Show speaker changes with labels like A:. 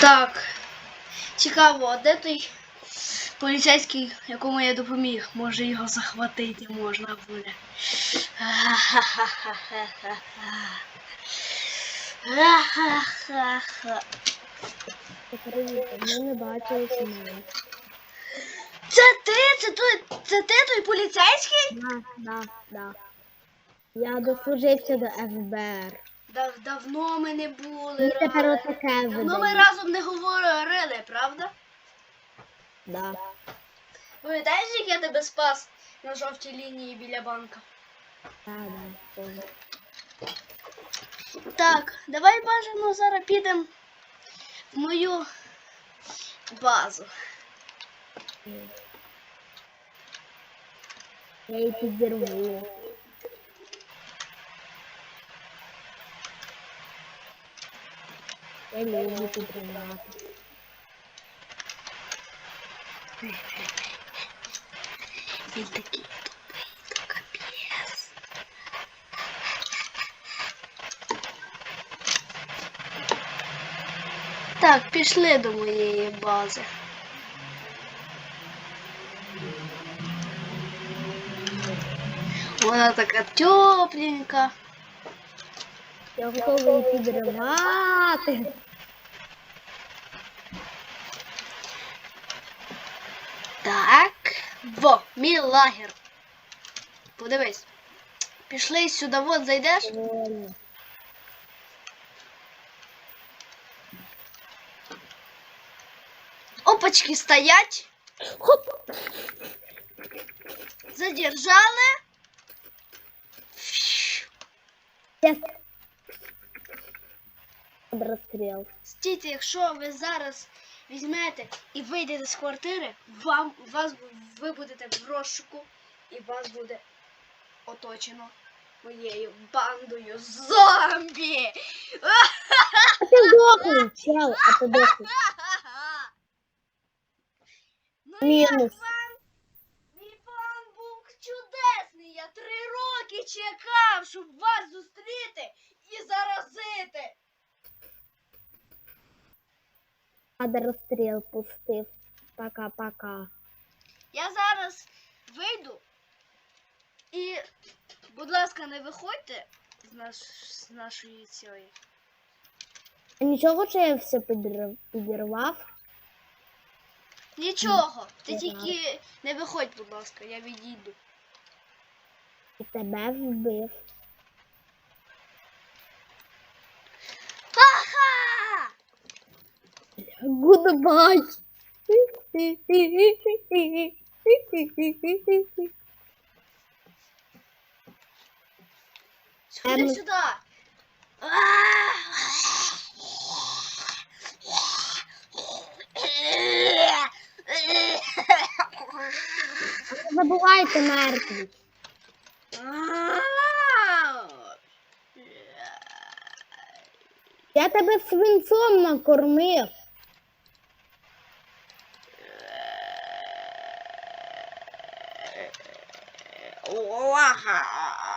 A: Так. Цікаво, а де той поліцейський, якому я допоміг? Може його захватити можна буде. Це ти? Це той, це ти той поліцейський?
B: Да, да, да. Я дослужився до ФБР.
A: Дав, давно ми не були.
B: І тепер отаке
A: Давно ми разом не говорили, правда?
B: Да.
A: Пам'ятаєш, як я тебе спас на жовтій лінії біля банка?
B: Да, да, помню.
A: Так, давай бажано зараз підемо в мою базу.
B: Я її підірву. Я люблю підривати.
A: Він такий тупий, то капець. Так, пішли до моєї бази. Вона така тепленька.
B: Я готовий підривати.
A: Так. Во, мій лагер. Подивись. Пішли сюди, от зайдеш. Опачки стоять.
B: Хоп!
A: Задержали.
B: Сейчас. Розстріл.
A: Стійте, якщо ви зараз візьмете і вийдете з квартири, вам вас ви будете в розшуку і вас буде оточено моєю бандою зомбі.
B: А ти дохнув, чел, а ти дохнув.
A: Ну
B: Мінус.
A: як план? Мій план був чудесний. Я три роки чекав, щоб вас зустріти і заразити.
B: Надо розстріл пустив. Пока-пока.
A: Я зараз вийду і, будь ласка, не виходьте з, наш, з нашої цієї.
B: Нічого, що я все підрив- підірвав?
A: Нічого, ти тільки не виходь, будь ласка, я відійду.
B: І тебе вбив. Goodbye.
A: Сходи
B: Ем.
A: сюди.
B: Не забувайте мертві. Я тебе свинцом накормив.
A: 我哇哈。